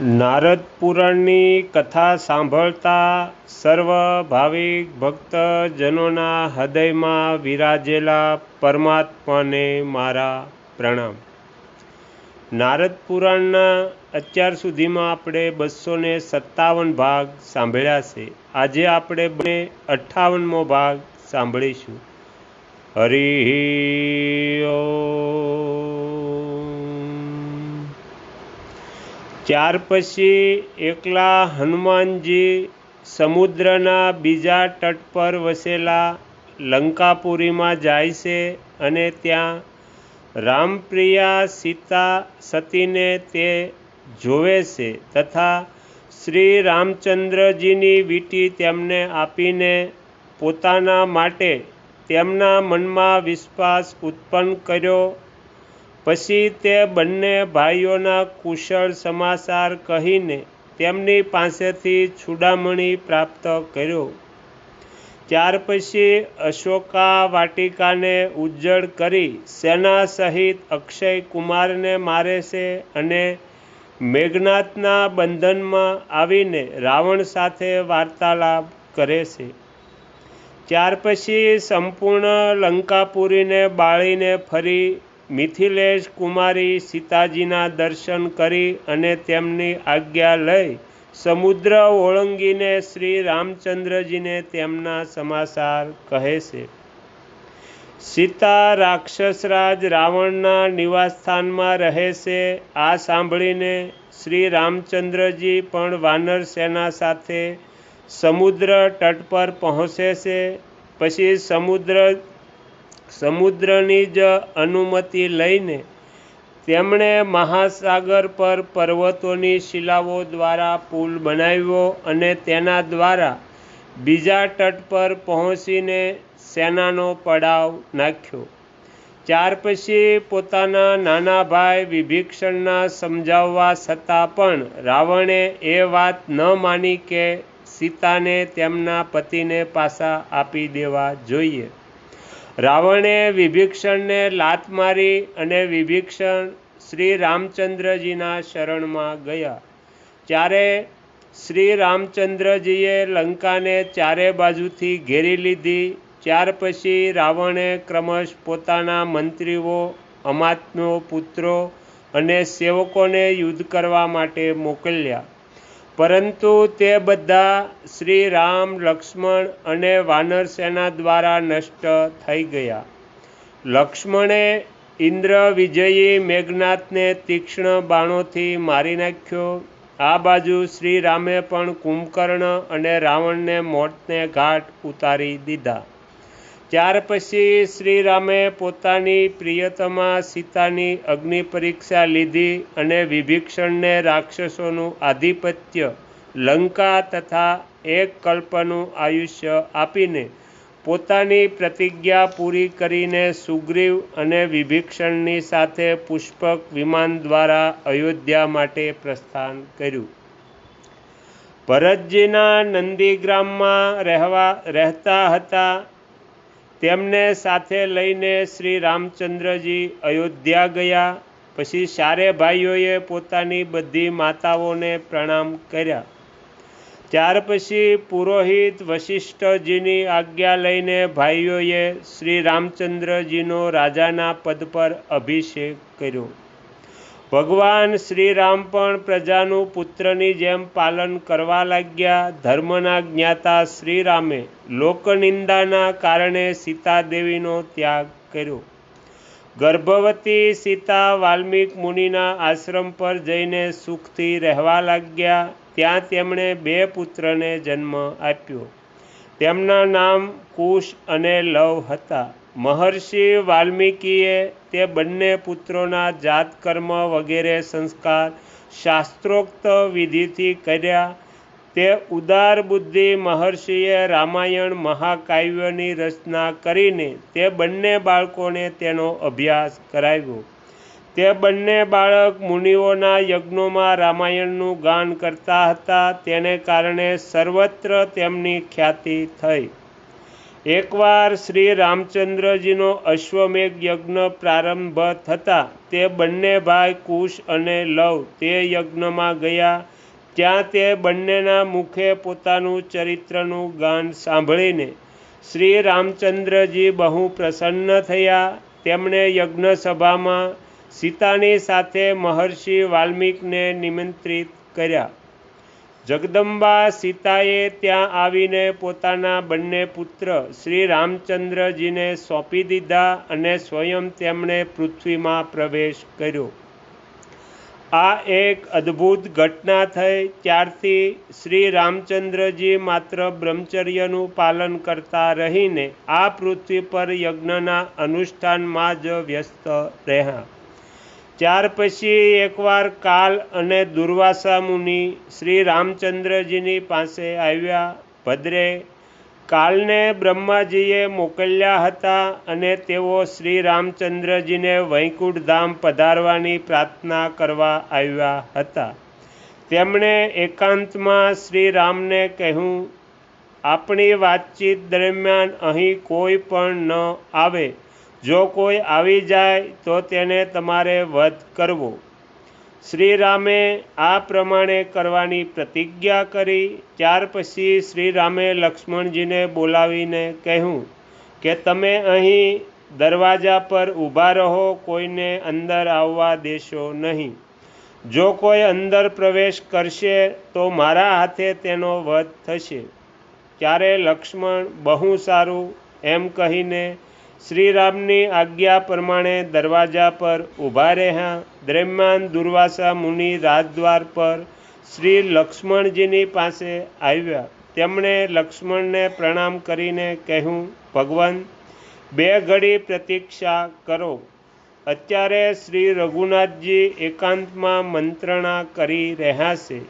નારદ પુરાણની કથા સાંભળતા સર્વ ભાવિક ભક્તજનોના હૃદયમાં વિરાજેલા પરમાત્માને મારા પ્રણામ. નારદ પુરાણના અત્યાર સુધીમાં આપણે બસો ને સત્તાવન ભાગ સાંભળ્યા છે. આજે આપણે બને અઠ્ઠાવનમો ભાગ સાંભળીશું. હરિ ત્યાર પછી એકલા હનુમાનજી સમુદ્રના બીજા તટ પર વસેલા લંકાપુરીમાં જાય છે અને ત્યાં રામપ્રિયા સીતા સતીને તે જોવે છે તથા શ્રી રામચંદ્રજીની વીટી તેમને આપીને પોતાના માટે તેમના મનમાં વિશ્વાસ ઉત્પન્ન કર્યો પછી તે બંને ભાઈઓના કુશળ સમાચાર કહીને તેમની પાસેથી છૂડામણી પ્રાપ્ત કર્યો. ત્યાર પછી અશોકા વાટિકાને ઉજ્જડ કરી સેના સહિત અક્ષય કુમારને મારે છે અને મેઘનાથના બંધનમાં આવીને રાવણ સાથે વાર્તાલાપ કરે છે. ત્યાર પછી સંપૂર્ણ લંકાપુરીને બાળીને ફરી મિથિલેશ કુમારી સીતાજીના દર્શન કરી અને તેમની આજ્ઞા લઈ સમુદ્ર ઓળંગીને શ્રી રામચંદ્રજીને તેમના સમાચાર કહે છે. સીતા રાક્ષસરાજ રાવણના નિવાસસ્થાનમાં રહે છે. આ સાંભળીને શ્રી રામચંદ્રજી પણ વાનર સેના સાથે સમુદ્ર તટ પર પહોંચે છે. પછી સમુદ્ર સમુદ્રની જ અનુમતિ લઈને તેમણે મહાસાગર પર પર્વતોની શિલાઓ દ્વારા પુલ બનાવ્યો અને તેના દ્વારા બીજા તટ પર પહોંચીને સેનાનો પડાવ નાખ્યો. ત્યાર પછી પોતાના નાના ભાઈ વિભીક્ષણના સમજાવવા છતાં પણ રાવણે એ વાત ન માની કે સીતાને તેમના પતિને પાછા આપી દેવા જોઈએ. રાવણે વિભીક્ષણને લાત મારી અને વિભીક્ષણ શ્રી રામચંદ્રજીના શરણમાં ગયા. ત્યારે શ્રી રામચંદ્રજીએ લંકાને ચારે બાજુથી ઘેરી લીધી. ત્યાર પછી રાવણે ક્રમશ પોતાના મંત્રીઓ અમાત્મો પુત્રો અને સેવકોને યુદ્ધ કરવા માટે મોકલ્યા. પરંતુ તે બધા શ્રી રામ, લક્ષ્મણ અને વાનર સેના દ્વારા નષ્ટ થઈ ગયા. લક્ષ્મણે ઇન્દ્ર વિજયી મેઘનાથને તીક્ષ્ણ બાણોથી મારી નાખ્યો. આ બાજુ શ્રી રામે પણ કુંભકર્ણ અને રાવણને મોતને ઘાટ ઉતારી દીધા. ત્યાર પછી શ્રી રામે પોતાની પ્રિયતમા સીતાની અગ્નિ પરીક્ષા લીધી અને વિભીક્ષણને રાક્ષસોનું આધિપત્ય લંકા તથા એક કલ્પનું આયુષ્ય આપીને પોતાની પ્રતિજ્ઞા પૂરી કરીને સુગ્રીવ અને વિભીક્ષણની સાથે પુષ્પક વિમાન દ્વારા અયોધ્યા માટે પ્રસ્થાન કર્યું. ભરતજીના નંદીગ્રામમાં રહેવા, રહેતા હતા તેમને સાથે લઈને શ્રી રામચંદ્રજી અયોધ્યા ગયા. પછી ચારે ભાઈઓએ પોતાની બધી માતાઓને પ્રણામ કર્યા. ત્યાર પછી પુરોહિત વશિષ્ઠજીની આજ્ઞા લઈને ભાઈઓએ શ્રી રામચંદ્રજીનો રાજાના પદ પર અભિષેક કર્યો. ભગવાન શ્રીરામ પણ પ્રજાનું પુત્રની જેમ પાલન કરવા લાગ્યા. ધર્મના જ્ઞાતા શ્રીરામે લોકનિંદાના કારણે સીતાદેવીનો ત્યાગ કર્યો. ગર્ભવતી સીતા વાલ્મીક મુનિના આશ્રમ પર જઈને સુખથી રહેવા લાગ્યા. ત્યાં તેમણે બે પુત્રને જન્મ આપ્યો. તેમના નામ કુશ અને લવ હતા. મહર્ષિ વાલ્મીકીએ તે બંને પુત્રોના જાતકર્મ વગેરે સંસ્કાર શાસ્ત્રોક્ત વિધિથી કર્યા. તે ઉદાર બુદ્ધિ મહર્ષિએ રામાયણ મહાકાવ્યની રચના કરીને તે બંને બાળકોને તેનો અભ્યાસ કરાવ્યો. તે બંને બાળક મુનિઓના યજ્ઞોમાં રામાયણનું ગાન કરતા હતા. તેને કારણે સર્વત્ર તેમની ખ્યાતિ થઈ. એકવાર શ્રી રામચંદ્રજીનો અશ્વમેઘ યજ્ઞ પ્રારંભ થતાં તે બંને ભાઈ કુશ અને લવ તે યજ્ઞમાં ગયા. ત્યાં તે બંનેના મુખે પોતાનું ચરિત્રનું ગાન સાંભળીને શ્રી રામચંદ્રજી બહુ પ્રસન્ન થયા. તેમણે યજ્ઞસભામાં સીતાની સાથે મહર્ષિ વાલ્મિકને નિમંત્રિત કર્યા. જગદંબા સીતાએ ત્યાં આવીને પોતાના બંને પુત્ર શ્રી રામચંદ્રજીને સોંપી દીધા અને સ્વયં તેમણે પૃથ્વીમાં પ્રવેશ કર્યો. આ એક અદ્ભુત ઘટના થઈ. ત્યારથી શ્રી રામચંદ્રજી માત્ર બ્રહ્મચર્યનું પાલન કરતા રહીને આ પૃથ્વી પર યજ્ઞના અનુષ્ઠાનમાં જ વ્યસ્ત રહ્યા. ત્યાર પછી એકવાર કાલ અને દુર્વાસા મુનિ શ્રી રામચંદ્રજીની પાસે આવ્યા ભદ્રે કાલને બ્રહ્માજીએ મોકલ્યા હતા અને તેઓ શ્રી રામચંદ્રજીને વૈકુંઠધામ પધારવાની પ્રાર્થના કરવા આવ્યા હતા. તેમણે એકાંતમાં શ્રી રામને કહ્યું, આપણી વાતચીત દરમિયાન અહીં કોઈ પણ ન આવે. જો કોઈ આવી જાય, તો તેને તમારે વધ કરવો. શ્રીરામે આ પ્રમાણે કરવાની પ્રતિજ્ઞા કરી. ત્યાર પછી શ્રીરામે લક્ષ્મણજીને બોલાવીને કહ્યું કે, તમે અહીં દરવાજા પર ઊભા રહો, કોઈને અંદર આવવા દેશો નહીં. જો કોઈ અંદર પ્રવેશ કરશે, તો મારા હાથે તેનો વધ થશે. ત્યારે લક્ષ્મણ, બહુ સારું, એમ કહીને શ્રીરામની આજ્ઞા પ્રમાણે દરવાજા પર ઊભા રહ્યા. દરમિયાન દુર્વાસા મુનિ રાજદ્વાર પર શ્રી લક્ષ્મણજીની પાસે આવ્યા. તેમણે લક્ષ્મણને પ્રણામ કરીને કહ્યું, ભગવાન, બે ઘડી પ્રતીક્ષા કરો. અત્યારે શ્રી રઘુનાથજી એકાંતમાં મંત્રણા કરી રહ્યા છે.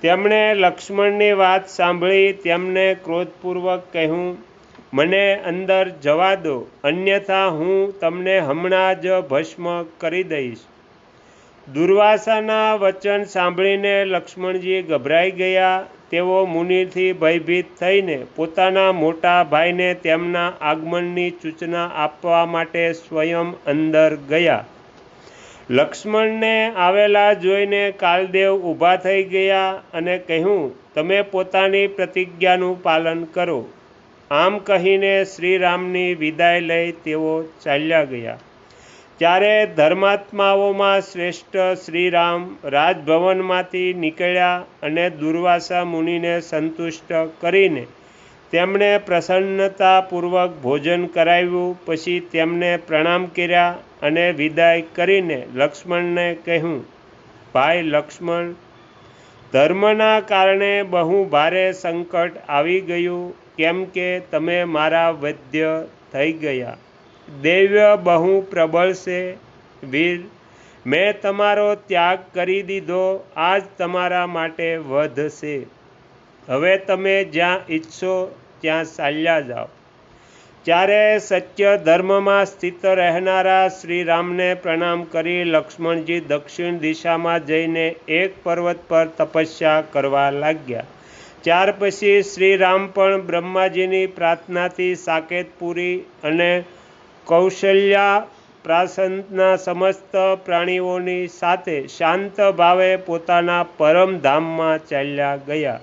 તેમણે લક્ષ્મણની વાત સાંભળી તેમને ક્રોધપૂર્વક કહ્યું મને અંદર જવા દો, અન્યથા હું તમને હમણાં જ ભસ્મ કરી દઈશ. દુર્વાસાના વચન સાંભળીને લક્ષ્મણજી ગભરાઈ ગયા. તેઓ મુનિથી ભયભીત થઈને પોતાના મોટા ભાઈને તેમના આગમનની સૂચના આપવા માટે સ્વયં અંદર ગયા. લક્ષ્મણને આવેલા જોઈને કાલદેવ ઊભા થઈ ગયા અને કહ્યું, તમે પોતાની પ્રતિજ્ઞાનું પાલન કરો. આમ કહીને શ્રીરામની વિદાય લઈ તેઓ ચાલ્યા ગયા. ત્યારે ધર્માત્માઓમાં શ્રેષ્ઠ શ્રીરામ રાજભવનમાંથી નીકળ્યા અને દુર્વાસા મુનિને સંતુષ્ટ કરીને તેમણે પ્રસન્નતાપૂર્વક ભોજન કરાવ્યું. પછી તેમને પ્રણામ કર્યા અને વિદાય કરીને લક્ષ્મણને કહ્યું, ભાઈ લક્ષ્મણ, ધર્મના કારણે બહુ ભારે સંકટ આવી ગયું કેમ કે તમે મારા વૈદ્ય થઈ ગયા. દૈવ્ય બહુ પ્રબળ છે, વીર. મેં તમારો ત્યાગ કરી દીધો, આજ તમારા માટે વધ છે. હવે તમે જ્યાં ઈચ્છો ત્યાં ચાલ્યા જાઓ. ત્યારે સત્ય ધર્મમાં સ્થિત રહેનારા શ્રી રામને પ્રણામ કરી લક્ષ્મણજી દક્ષિણ દિશામાં જઈને એક પર્વત પર તપસ્યા કરવા લાગ્યા. ત્યાર પછી શ્રી રામ પણ બ્રહ્માજીની પ્રાર્થનાથી સાકેતપુરી અને કૌશલ્યા પ્રાસંતના સમસ્ત પ્રાણીઓની સાથે શાંત ભાવે પોતાના પરમધામમાં ચાલ્યા ગયા.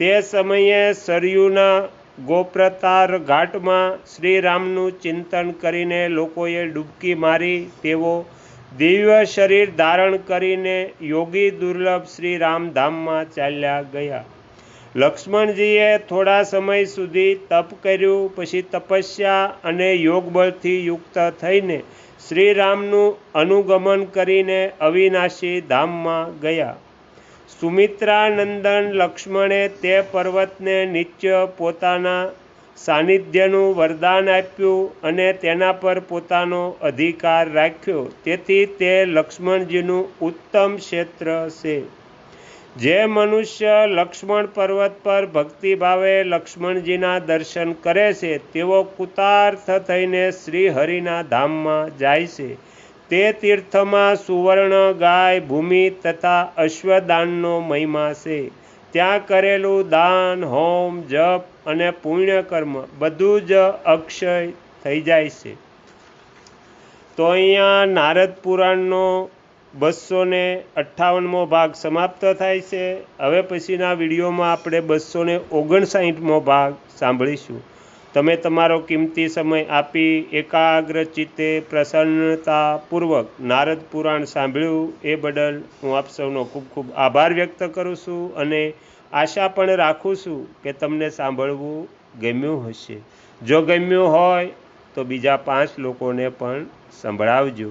તે સમયે સરયુના ગોપ્રતાર ઘાટમાં શ્રીરામનું ચિંતન કરીને લોકોએ ડૂબકી મારી, તેઓ દિવ્ય શરીર ધારણ કરીને યોગી દુર્લભ શ્રી રામધામમાં ચાલ્યા ગયા. લક્ષ્મણજીએ થોડા સમય સુધી તપ કર્યું, પછી તપસ્યા અને યોગબળથી યુક્ત થઈને શ્રીરામનું અનુગમન કરીને અવિનાશી ધામમાં ગયા. સુમિત્રાનંદન લક્ષ્મણે તે પર્વતને નિત્ય પોતાના સાનિધ્યનું વરદાન આપ્યું અને તેના પર પોતાનો અધિકાર રાખ્યો. તેથી તે લક્ષ્મણજીનું ઉત્તમ ક્ષેત્ર છે. જે મનુષ્ય લક્ષ્મણ પર્વત પર ભક્તિભાવે લક્ષ્મણજીના દર્શન કરે છે, તેઓ કુતાર્થ થઈને શ્રી હરિના ધામમાં જાય છે. તે તીર્થમાં સુવર્ણ ગાય, ભૂમિ તથા અશ્વદાનનો મહિમા છે. ત્યાં કરેલું દાન, હોમ, જપ અને પુણ્યકર્મ બધું જ અક્ષય થઈ જાય છે. તો અહીંયા નારદ પુરાણનો બસો ને અઠ્ઠાવનમો ભાગ સમાપ્ત થાય છે. હવે પછીના વિડીયોમાં આપણે બસો ને ઓગણસાઠમો ભાગ સાંભળીશું. તમે તમારો કિંમતી સમય આપી એકાગ્ર ચિત્તે પ્રસન્નતાપૂર્વક નારદ પુરાણ સાંભળ્યું એ બદલ હું આપ સૌનો ખૂબ ખૂબ આભાર વ્યક્ત કરું છું અને આશા પણ રાખું છું કે તમને સાંભળવું ગમ્યું હશે. જો ગમ્યું હોય તો બીજા પાંચ લોકોને પણ સંભળાવજો.